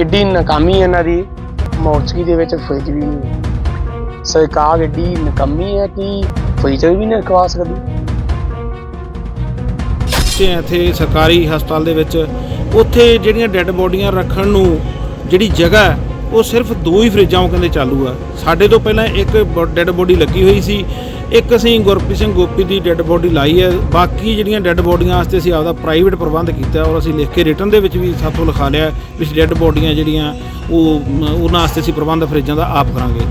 ਕਿੱਡੀ ਨਾਕਾਮੀ ਇਹਨਾਂ ਦੀ। ਮੌਚਕੀ ਦੇ ਵਿੱਚ ਫਰਿੱਜ ਵੀ ਨਹੀਂ ਸਰਕਾਰ ਏਡੀ ਨਕਮੀ ਹੈ ਕਿ ਫਰਿੱਜ ਵੀ ਨਹੀਂ ਰਖਵਾ ਸਕਦੀ। ਪਹੁੰਚੇ ਹਾਂ ਇੱਥੇ ਸਰਕਾਰੀ ਹਸਪਤਾਲ ਦੇ ਵਿੱਚ ਉੱਥੇ ਜਿਹੜੀਆਂ ਡੈੱਡ ਬੋਡੀਆਂ ਰੱਖਣ ਨੂੰ ਜਿਹੜੀ ਜਗ੍ਹਾ ਹੈ, ਉਹ ਸਿਰਫ ਦੋ ਹੀ ਫਰਿੱਜਾਂ ਉਹ ਕਹਿੰਦੇ ਚਾਲੂ ਆ। ਸਾਡੇ ਤੋਂ ਪਹਿਲਾਂ ਇੱਕ ਡੈੱਡ ਬੋਡੀ ਲੱਗੀ ਹੋਈ ਸੀ। ਇੱਕ ਅਸੀਂ ਗੁਰਪ੍ਰੀਤ ਸਿੰਘ ਗੋਪੀ ਦੀ ਡੈੱਡ ਬੋਡੀ ਲਾਈ ਹੈ। ਬਾਕੀ ਜਿਹੜੀਆਂ ਡੈੱਡ ਬੋਡੀਆਂ ਵਾਸਤੇ ਅਸੀਂ ਆਪਦਾ ਪ੍ਰਾਈਵੇਟ ਪ੍ਰਬੰਧ ਕੀਤਾ ਔਰ ਅਸੀਂ ਲਿਖ ਕੇ ਰਿਟਰਨ ਦੇ ਵਿੱਚ ਵੀ ਸਾਥੋਂ ਲਿਖਾ ਲਿਆ ਵੀ ਡੈੱਡ ਬੋਡੀਆਂ ਜਿਹੜੀਆਂ ਉਹ, ਉਹਨਾਂ ਵਾਸਤੇ ਅਸੀਂ ਪ੍ਰਬੰਧ ਫਰਿੱਜਾਂ ਦਾ ਆਪ ਕਰਾਂਗੇ।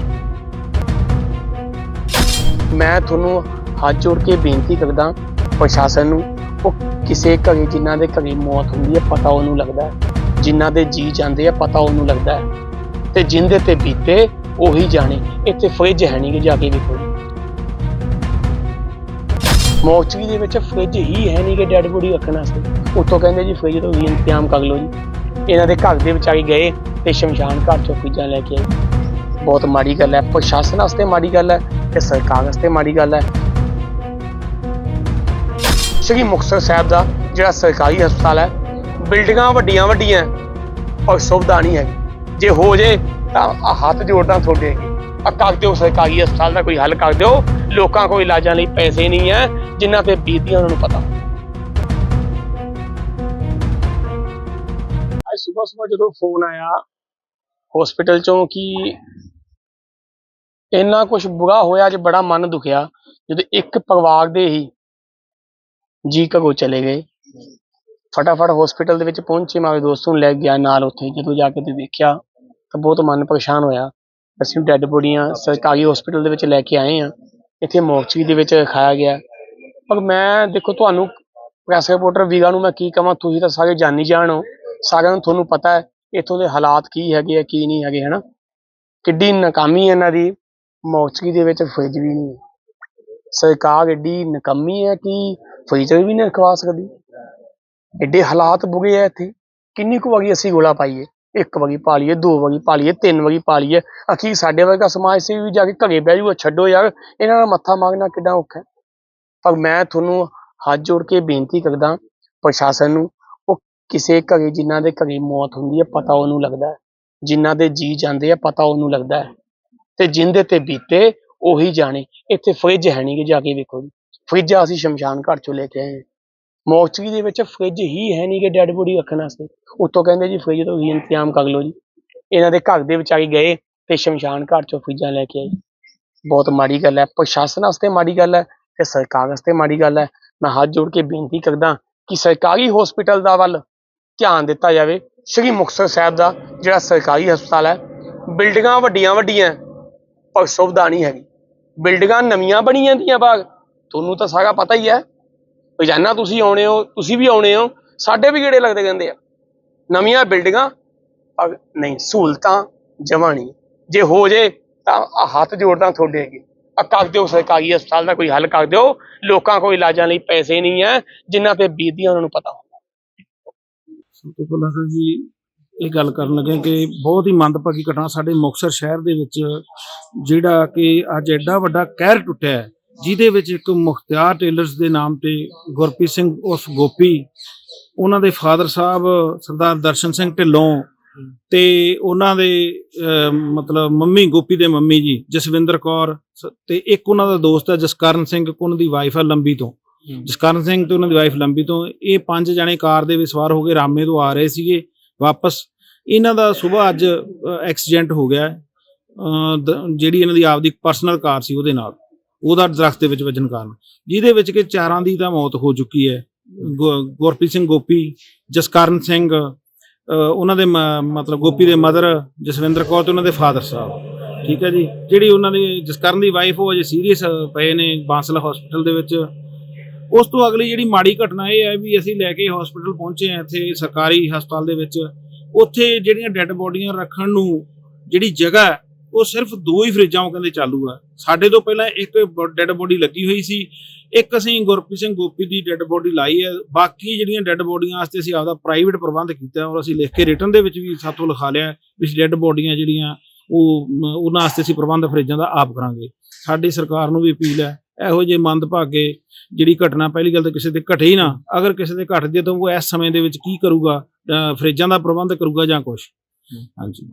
ਮੈਂ ਤੁਹਾਨੂੰ ਹੱਥ ਜੋੜ ਕੇ ਬੇਨਤੀ ਕਰਦਾ ਪ੍ਰਸ਼ਾਸਨ ਨੂੰ, ਉਹ ਕਿਸੇ ਘਰੇ ਜਿਨ੍ਹਾਂ ਦੇ ਘੜੀ ਮੌਤ ਹੁੰਦੀ ਹੈ ਪਤਾ ਉਹਨੂੰ ਲੱਗਦਾ ਜਿਨ੍ਹਾਂ ਦੇ ਜੀ ਜਾਂਦੇ ਆ ਪਤਾ ਉਹਨੂੰ ਲੱਗਦਾ ਹੈ। ਤੇ ਜਿੰਦੇ ਤੇ ਬੀਤੇ ਉਹੀ ਜਾਣੇ। ਇੱਥੇ ਫਰਿੱਜ ਹੈ ਨਹੀਂ ਕਿ ਜਾ ਕੇ ਵੇਖੋ ਮੋਚਰੀ ਦੇ ਵਿੱਚ ਫਰਿੱਜ ਹੀ ਹੈ ਨਹੀਂ ਕਿ ਡੈਡ ਬੋਡੀ ਰੱਖਣ ਵਾਸਤੇ। ਉੱਥੋਂ ਕਹਿੰਦੇ ਜੀ ਫਰਿੱਜ ਤੋਂ ਵੀ ਇੰਤਜ਼ਾਮ ਕਰ ਲਓ ਜੀ। ਇਹਨਾਂ ਦੇ ਘਰ ਦੇ ਵਿੱਚ ਆ ਕੇ ਗਏ ਤੇ ਸ਼ਮਸ਼ਾਨ ਘਾਟ ਚੋਂ ਫਰਿੱਜਾਂ ਲੈ ਕੇ ਆਏ। ਬਹੁਤ ਮਾੜੀ ਗੱਲ ਹੈ। ਪ੍ਰਸ਼ਾਸਨ ਵਾਸਤੇ ਮਾੜੀ ਗੱਲ ਹੈ ਤੇ ਸਰਕਾਰ ਵਾਸਤੇ ਮਾੜੀ ਗੱਲ ਹੈ। ਸ਼੍ਰੀ ਮੁਕਤਸਰ ਸਾਹਿਬ ਦਾ ਜਿਹੜਾ ਸਰਕਾਰੀ ਹਸਪਤਾਲ ਹੈ, ਬਿਲਡਿੰਗਾਂ ਵੱਡੀਆਂ ਵੱਡੀਆਂ ਪਰ ਸੁਵਿਧਾ ਨਹੀਂ ਹੈਗੀ। ਜੇ ਹੋ ਜੇ ਤਾਂ ਹੱਥ ਜੋੜਦਾ ਤੁਹਾਡੇ ਅੱਗੇ। ਆ ਕਰ ਦਿਓ ਸਰਕਾਰੀ ਹਸਪਤਾਲ ਦਾ ਕੋਈ ਹੱਲ ਕਰ ਦਿਓ। ਲੋਕਾਂ ਕੋਲ ਇਲਾਜਾਂ ਲਈ ਪੈਸੇ ਨਹੀਂ ਹੈ, ਜਿਨ੍ਹਾਂ ਤੇ ਬੀਤਦੀਆਂ ਉਹਨਾਂ ਨੂੰ ਪਤਾ। ਅੱਜ ਸਵੇਰ ਸਵੇਰ ਜਦੋਂ ਫੋਨ ਆਇਆ ਹਸਪੀਟਲ ਚੋਂ ਕਿ ਇੰਨਾ ਕੁਝ ਬੁਰਾ ਹੋਇਆ ਅੱਜ ਬੜਾ ਮਨ ਦੁਖਿਆ, ਜਦੋਂ ਇੱਕ ਪਰਿਵਾਰ ਦੇ ਹੀ ਜੀ ਘਰੋਂ ਚਲੇ ਗਏ। ਫਟਾਫਟ ਹਸਪੀਟਲ ਦੇ ਵਿੱਚ ਪਹੁੰਚੇ, ਮੈਂ ਆਪਣੇ ਦੋਸਤ ਨੂੰ ਲੈ ਗਿਆ ਨਾਲ ਉੱਥੇ। ਜਦੋਂ ਜਾ ਕੇ ਤੇ ਦੇਖਿਆ, ਤਾਂ ਬਹੁਤ ਮਨ ਪਰੇਸ਼ਾਨ ਹੋਇਆ। ਅਸੀਂ ਡੈੱਡ ਬੋਡੀਆਂ ਸਰਕਾਰੀ ਹਸਪੀਟਲ ਦੇ ਵਿੱਚ ਲੈ ਕੇ ਆਏ ਆ। ਇੱਥੇ ਮੋਰਚਰੀ ਦੇ ਵਿੱਚ ਰਖਾਇਆ ਗਿਆ। ਪਰ ਮੈਂ ਦੇਖੋ ਤੁਹਾਨੂੰ ਪ੍ਰੈਸ ਰਿਪੋਰਟਰ ਵੀਰਾਂ ਨੂੰ ਮੈਂ ਕੀ ਕਹਾਂ, ਤੁਸੀਂ ਤਾਂ ਸਾਰੇ ਜਾਣੀ ਜਾਣੋ ਸਾਰਿਆਂ ਨੂੰ ਤੁਹਾਨੂੰ ਪਤਾ ਹੈ ਇੱਥੋਂ ਦੇ ਹਾਲਾਤ ਕੀ ਹੈਗੇ ਆ, ਕੀ ਨਹੀਂ ਹੈਗੇ, ਹਨਾ? ਕਿੱਡੀ ਨਾਕਾਮੀ ਹੈ ਇਹਨਾਂ ਦੀ। ਮੋਰਚਰੀ ਦੇ ਵਿੱਚ ਫਰਿੱਜ ਵੀ ਨਹੀਂ ਹੈ। ਸਰਕਾਰ ਏਡੀ ਨਕਮੀ ਹੈ ਕਿ ਫਰਿੱਜ ਵੀ ਨਹੀਂ ਰਖਵਾ ਸਕਦੀ। ਐਡੇ ਹਾਲਾਤ ਬੁਗੇ ਆ ਇੱਥੇ। ਕਿੰਨੀ ਕੁ ਵਾਰੀ ਅਸੀਂ ਗੋਲਾ ਪਾਈਏ। ਇੱਕ ਵਗੀ ਪਾ ਲਈਏ, ਦੋ ਵਗੀ ਪਾ ਲਈਏ, ਤਿੰਨ ਵਗੀ ਪਾ ਲਈਏ। ਅਖੀਰ ਸਾਡੇ ਵਰਗਾ ਸਮਾਜ ਸੇਵੀ ਵੀ ਜਾ ਕੇ ਘਰੇ ਬਹਿ ਜਾਊਗਾ ਛੱਡੋ ਯਾਰ, ਇਹਨਾਂ ਦਾ ਮੱਥਾ ਮਾਰਨਾ ਕਿੱਡਾ ਔਖਾ ਪਰ ਮੈਂ ਤੁਹਾਨੂੰ ਹੱਥ ਜੋੜ ਕੇ ਬੇਨਤੀ ਕਰਦਾ ਪ੍ਰਸ਼ਾਸਨ ਨੂੰ, ਉਹ ਕਿਸੇ ਘਰੇ ਜਿਨ੍ਹਾਂ ਦੇ ਘਰੇ ਮੌਤ ਹੁੰਦੀ ਹੈ, ਪਤਾ ਉਹਨੂੰ ਲੱਗਦਾ ਹੈ। ਜਿਨ੍ਹਾਂ ਦੇ ਜੀ ਜਾਂਦੇ ਆ, ਪਤਾ ਉਹਨੂੰ ਲੱਗਦਾ ਹੈ। ਤੇ ਜਿੰਦੇ ਤੇ ਬੀਤੇ, ਉਹੀ ਜਾਣੇ। ਇੱਥੇ ਫਰਿੱਜ ਹੈ ਨਹੀਂ ਕਿ ਜਾ ਕੇ ਵੇਖੋ ਜੀ। ਫਰਿੱਜ ਅਸੀਂ ਸ਼ਮਸ਼ਾਨ ਘਾਟ ਚੋਂ ਲੈ ਕੇ ਆਏ ਮੋਰਚਰੀ ਦੇ ਵਿੱਚ ਫਰਿੱਜ ਹੀ ਹੈ ਨਹੀਂ ਕਿ ਡੈਡ ਬੋਡੀ ਰੱਖਣ ਵਾਸਤੇ। ਉੱਤੋਂ ਕਹਿੰਦੇ ਜੀ ਫਰਿੱਜ ਤੋਂ ਹੀ ਇੰਤਜ਼ਾਮ ਕਰ ਲਓ ਜੀ। ਇਹਨਾਂ ਦੇ ਘਰ ਦੇ ਵਿੱਚ ਆ ਗਏ ਤੇ ਸ਼ਮਸ਼ਾਨ ਘਾਟ ਚੋਂ ਫਰਿੱਜਾਂ ਲੈ ਕੇ ਆਏ। ਬਹੁਤ ਮਾੜੀ ਗੱਲ ਹੈ। ਪ੍ਰਸ਼ਾਸਨ ਵਾਸਤੇ ਮਾੜੀ ਗੱਲ ਹੈ ਤੇ ਸਰਕਾਰ ਵਾਸਤੇ ਮਾੜੀ ਗੱਲ ਹੈ। ਮੈਂ ਹੱਥ ਜੋੜ ਕੇ ਬੇਨਤੀ ਕਰਦਾ ਕਿ ਸਰਕਾਰੀ ਹਸਪੀਟਲ ਦਾ ਵੱਲ ਧਿਆਨ ਦਿੱਤਾ ਜਾਵੇ। ਸ਼੍ਰੀ ਮੁਕਤਸਰ ਸਾਹਿਬ ਦਾ ਜਿਹੜਾ ਸਰਕਾਰੀ ਹਸਪਤਾਲ ਹੈ, ਬਿਲਡਿੰਗਾਂ ਵੱਡੀਆਂ ਵੱਡੀਆਂ ਪਰ ਸੁਵਿਧਾ ਨਹੀਂ ਹੈਗੀ। ਬਿਲਡਿੰਗਾਂ ਨਵੀਆਂ ਬਣੀਆਂ ਦੀਆਂ ਬਾਗ ਤੁਹਾਨੂੰ ਤਾਂ ਸਾਰਾ ਪਤਾ ਹੀ ਹੈ। ਰੋਜ਼ਾਨਾ ਤੁਸੀਂ ਆਉਣੇ ਹੋ ਤੁਸੀਂ ਵੀ ਆਉਣੇ ਹੋ ਸਾਡੇ ਵੀ ਗੇੜੇ ਲੱਗਦੇ ਕਹਿੰਦੇ ਆ? ਨਵੀਆਂ ਬਿਲਡਿੰਗਾਂ ਨਹੀਂ ਸਹੂਲਤਾਂ ਜਮਾਂ ਨਹੀਂ। ਜੇ ਹੋ ਜੇ ਤਾਂ ਆਹ ਹੱਥ ਜੋੜਦਾ ਤੁਹਾਡੇ ਅੱਗੇ। ਆ ਕਰ ਦਿਓ ਸਰਕਾਰੀ ਹਸਪਤਾਲ ਦਾ ਕੋਈ ਹੱਲ ਕਰ ਦਿਓ। ਲੋਕਾਂ ਕੋਲ ਇਲਾਜਾਂ ਲਈ ਪੈਸੇ ਨਹੀਂ ਹੈ ਜਿਨ੍ਹਾਂ ਤੇ ਬੀਤਦੀਆਂ ਉਹਨਾਂ ਨੂੰ ਪਤਾ ਹੁੰਦਾ। ਸਭ ਤੋਂ ਪਹਿਲਾਂ ਤਾਂ ਜੀ ਇਹ ਗੱਲ ਕਰਨ ਲੱਗੇ ਕਿ ਬਹੁਤ ਹੀ ਮੰਦਭਾਗੀ ਘਟਨਾ ਸਾਡੇ ਮੁਕਤਸਰ ਸ਼ਹਿਰ ਦੇ ਵਿੱਚ ਜਿਹੜਾ ਕਿ ਅੱਜ ਐਡਾ ਵੱਡਾ ਕਹਿਰ ਟੁੱਟਿਆ ਹੈ, ਜਿਹਦੇ ਵਿੱਚ ਇੱਕ ਮੁਖਤਿਆਰ ਟੇਲਰਸ ਦੇ ਨਾਮ ਤੇ ਗੁਰਪ੍ਰੀਤ ਸਿੰਘ ਉਸ ਗੋਪੀ ਉਹਨਾਂ ਦੇ ਫਾਦਰ ਸਾਹਿਬ ਸਰਦਾਰ ਦਰਸ਼ਨ ਸਿੰਘ ਢਿੱਲੋਂ ਤੇ ਉਹਨਾਂ ਦੇ ਮਤਲਬ ਮੰਮੀ ਗੋਪੀ ਦੇ ਮੰਮੀ ਜੀ ਜਸਵਿੰਦਰ ਕੌਰ ਤੇ ਇੱਕ ਉਹਨਾਂ ਦਾ ਦੋਸਤ ਹੈ ਜਸਕਰਨ ਸਿੰਘ ਉਹਨਾਂ ਦੀ ਵਾਈਫ ਹੈ ਲੰਬੀ ਤੋਂ। ਜਸਕਰਨ ਸਿੰਘ ਤੇ ਉਹਨਾਂ ਦੀ ਵਾਈਫ ਲੰਬੀ ਤੋਂ। ਇਹ ਪੰਜ ਜਣੇ ਕਾਰ ਦੇ ਵਿੱਚ ਸਵਾਰ ਹੋ ਕੇ ਰਾਮੇ ਤੋਂ ਆ ਰਹੇ ਸੀਗੇ ਵਾਪਸ। ਇਹਨਾਂ ਦਾ ਸਵੇਰ ਅੱਜ ਐਕਸੀਡੈਂਟ ਹੋ ਗਿਆ। ਜਿਹੜੀ ਇਹਨਾਂ ਦੀ ਆਪਦੀ ਪਰਸਨਲ ਕਾਰ ਸੀ ਉਹਦੇ ਨਾਲ। ਉਹਦਾ ਦਰਖਤ ਦੇ ਵਿੱਚ ਵੱਜਣ ਕਾਰਨ। ਜਿਹਦੇ ਵਿੱਚ ਕਿ ਚਾਰਾਂ ਦੀ ਤਾਂ ਮੌਤ ਹੋ ਚੁੱਕੀ ਹੈ। ਗੁ- ਗੁਰਪ੍ਰੀਤ ਸਿੰਘ ਗੋਪੀ, ਜਸਕਰਨ ਸਿੰਘ ਉਹਨਾਂ ਦੇ ਮ- ਮਤਲਬ ਗੋਪੀ ਦੇ ਮਦਰ, ਜਸਵਿੰਦਰ ਕੌਰ ਤੇ ਉਹਨਾਂ ਦੇ ਫਾਦਰ ਸਾਹਿਬ। ਠੀਕ ਹੈ ਜੀ? ਜਿਹੜੀ ਉਹਨਾਂ ਦੀ, ਜਸਕਰਨ ਦੀ ਵਾਈਫ ਉਹ ਅਜੇ ਸੀਰੀਅਸ ਪਏ ਨੇ ਬਾਂਸਲਾ ਹਸਪੀਟਲ ਦੇ ਵਿੱਚ। ਉਸ ਤੋਂ ਅਗਲੀ ਜਿਹੜੀ ਮਾੜੀ ਘਟਨਾ ਇਹ ਹੈ ਵੀ ਅਸੀਂ ਲੈ ਕੇ ਹਸਪੀਟਲ ਪਹੁੰਚੇ ਹਾਂ ਇੱਥੇ ਸਰਕਾਰੀ ਹਸਪਤਾਲ ਦੇ ਵਿੱਚ। ਉੱਥੇ ਜਿਹੜੀਆਂ ਡੈੱਡ ਬੋਡੀਆਂ ਰੱਖਣ ਨੂੰ ਜਿਹੜੀ ਜਗ੍ਹਾ ਉਹ ਸਿਰਫ ਦੋ ਹੀ ਫਰਿੱਜਾਂ ਉਹ ਕਹਿੰਦੇ ਚਾਲੂ ਆ। ਸਾਡੇ ਤੋਂ ਪਹਿਲਾਂ ਇੱਕ ਡੈੱਡ ਬੋਡੀ ਲੱਗੀ ਹੋਈ ਸੀ, ਇੱਕ ਅਸੀਂ ਗੁਰਪ੍ਰੀਤ ਸਿੰਘ ਗੋਪੀ ਦੀ ਡੈੱਡ ਬੋਡੀ ਲਾਈ ਹੈ ਬਾਕੀ ਜਿਹੜੀਆਂ ਡੈੱਡ ਬੋਡੀਆਂ ਵਾਸਤੇ ਅਸੀਂ ਆਪਦਾ ਪ੍ਰਾਈਵੇਟ ਪ੍ਰਬੰਧ ਕੀਤਾ ਔਰ ਅਸੀਂ ਲਿਖ ਕੇ ਰਿਟਰਨ ਦੇ ਵਿੱਚ ਵੀ ਸਾਥੋਂ ਲਿਖਾ ਲਿਆ ਵੀ ਡੈੱਡ ਬੋਡੀਆਂ ਜਿਹੜੀਆਂ ਉਹ, ਉਹਨਾਂ ਵਾਸਤੇ ਅਸੀਂ ਪ੍ਰਬੰਧ ਫਰਿੱਜਾਂ ਦਾ ਆਪ ਕਰਾਂਗੇ। ਸਾਡੀ ਸਰਕਾਰ ਨੂੰ ਵੀ ਅਪੀਲ ਹੈ, ਇਹੋ ਜਿਹੇ ਮੰਦਭਾਗੇ ਜਿਹੜੀ ਘਟਨਾ ਪਹਿਲੀ ਗੱਲ ਤਾਂ ਕਿਸੇ ਦੇ ਘਟੇ ਹੀ ਨਾ। ਅਗਰ ਕਿਸੇ ਦੇ ਘਟਦੀ ਹੈ ਤਾਂ ਉਹ ਇਸ ਸਮੇਂ ਦੇ ਵਿੱਚ ਕੀ ਕਰੂਗਾ ਫਰਿੱਜਾਂ ਦਾ ਪ੍ਰਬੰਧ ਕਰੂਗਾ ਜਾਂ ਕੁਝ ਹਾਂਜੀ।